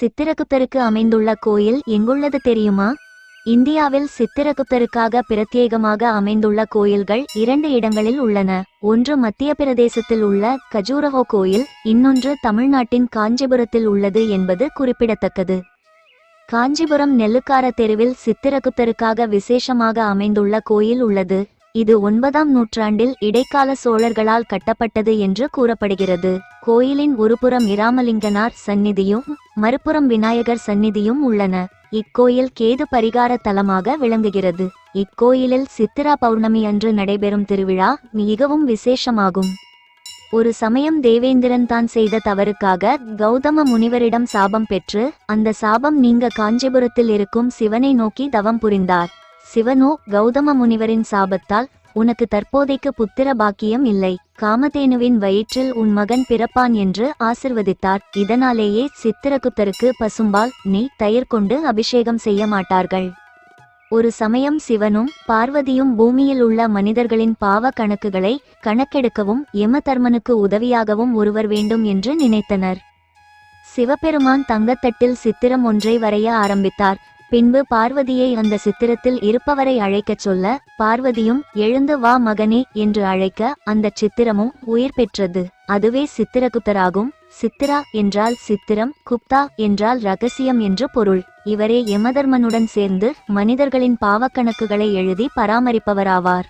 சித்திரகுப்தருக்கு அமைந்துள்ள கோயில் எங்குள்ளது தெரியுமா? இந்தியாவில் சித்திரகுப்தருக்காக பிரத்யேகமாக அமைந்துள்ள கோயில்கள் இரண்டு இடங்களில் உள்ளன. ஒன்று மத்திய பிரதேசத்தில் உள்ள கஜூரஹோ கோயில் இன்னொன்று தமிழ்நாட்டின் காஞ்சிபுரத்தில் உள்ளது என்பது குறிப்பிடத்தக்கது. காஞ்சிபுரம் நெல்லுக்கார தெருவில் சித்திரகுப்தருக்காக விசேஷமாக அமைந்துள்ள கோயில் உள்ளது. இது ஒன்பதாம் நூற்றாண்டில் இடைக்கால சோழர்களால் கட்டப்பட்டது என்று கூறப்படுகிறது. கோயிலின் ஒருபுறம் இராமலிங்கனார் சந்நிதியும் மறுபுறம் விநாயகர் சந்நிதியும் உள்ளன. இக்கோயில் கேது பரிகார தலமாக விளங்குகிறது. இக்கோயிலில் சித்திரா பௌர்ணமி அன்று நடைபெறும் திருவிழா மிகவும் விசேஷமாகும். ஒரு சமயம் தேவேந்திரன் தான் செய்த தவறுக்காக கௌதம முனிவரிடம் சாபம் பெற்று அந்த சாபம் நீங்க காஞ்சிபுரத்தில் இருக்கும் சிவனை நோக்கி தவம் புரிந்தார். சிவனோ கௌதம முனிவரின் சாபத்தால் உனக்கு தற்போதைக்கு புத்திர பாக்கியம் இல்லை. காமதேனுவின் வயிற்றில் உன் மகன் பிறப்பான் என்று ஆசிர்வதித்தார். இதனாலேயே சித்திரகுப்தருக்கு பசும்பால் நெய் தயிர் கொண்டு அபிஷேகம் செய்ய மாட்டார்கள். ஒரு சமயம் சிவனும் பார்வதியும் பூமியில் உள்ள மனிதர்களின் பாவ கணக்குகளை கணக்கெடுக்கவும் யமதர்மனுக்கு உதவியாகவும் ஒருவர் வேண்டும் என்று நினைத்தனர். சிவபெருமான் தங்கத்தட்டில் சித்திரம் ஒன்றை வரைய ஆரம்பித்தார். பின்பு பார்வதியை அந்த சித்திரத்தில் இருப்பவரை அழைக்கச் சொல்ல பார்வதியும் எழுந்து வா மகனே என்று அழைக்க அந்த சித்திரமும் உயிர் பெற்றது. அதுவே சித்திரகுப்தராகும். சித்திரா என்றால் சித்திரம் குப்தா என்றால் ரகசியம் என்று பொருள். இவரே யமதர்மனுடன் சேர்ந்து மனிதர்களின் பாவக்கணக்குகளை எழுதி பராமரிப்பவராவார்.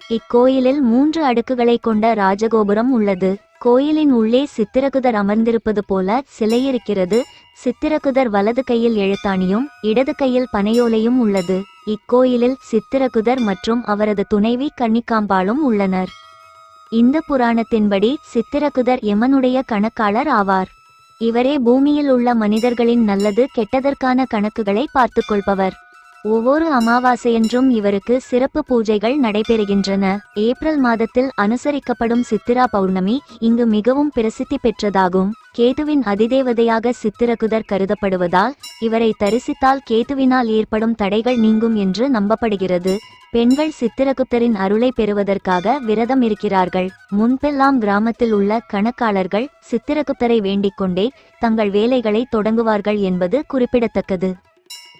இக்கோயிலில் மூன்று அடுக்குகளை கொண்ட ராஜகோபுரம் உள்ளது. கோயிலின் உள்ளே சித்திரகுதர் அமர்ந்திருப்பது போல சிலை இருக்கிறது சித்திரகுதர் வலது கையில் எழுத்தாணியும் இடது கையில் பனையோலையும் உள்ளது. இக்கோயிலில் சித்திரகுதர் மற்றும் அவரது துணைவி கன்னிக்காம்பாளும் உள்ளனர். இந்த புராணத்தின்படி சித்திரகுதர் எமனுடைய கணக்காளர் ஆவார். இவரே பூமியில் உள்ள மனிதர்களின் நல்லது கெட்டதற்கான கணக்குகளை பார்த்துக் கொள்பவர் ஒவ்வொரு அமாவாசையன்றும் இவருக்கு சிறப்பு பூஜைகள் நடைபெறுகின்றன. ஏப்ரல் மாதத்தில் அனுசரிக்கப்படும் சித்திரா பௌர்ணமி இங்கு மிகவும் பிரசித்தி பெற்றதாகும். கேதுவின் அதிதேவதையாக சித்திரகுதர் கருதப்படுவதால் இவரை தரிசித்தால் கேதுவினால் ஏற்படும் தடைகள் நீங்கும் என்று நம்பப்படுகிறது. பெண்கள் சித்திரகுப்தரின் அருளை பெறுவதற்காக விரதம் இருக்கிறார்கள். முன்பெல்லாம் கிராமத்தில் உள்ள கணக்காளர்கள் சித்திரகுப்தரை வேண்டிக் கொண்டே தங்கள் வேலைகளை தொடங்குவார்கள் என்பது குறிப்பிடத்தக்கது.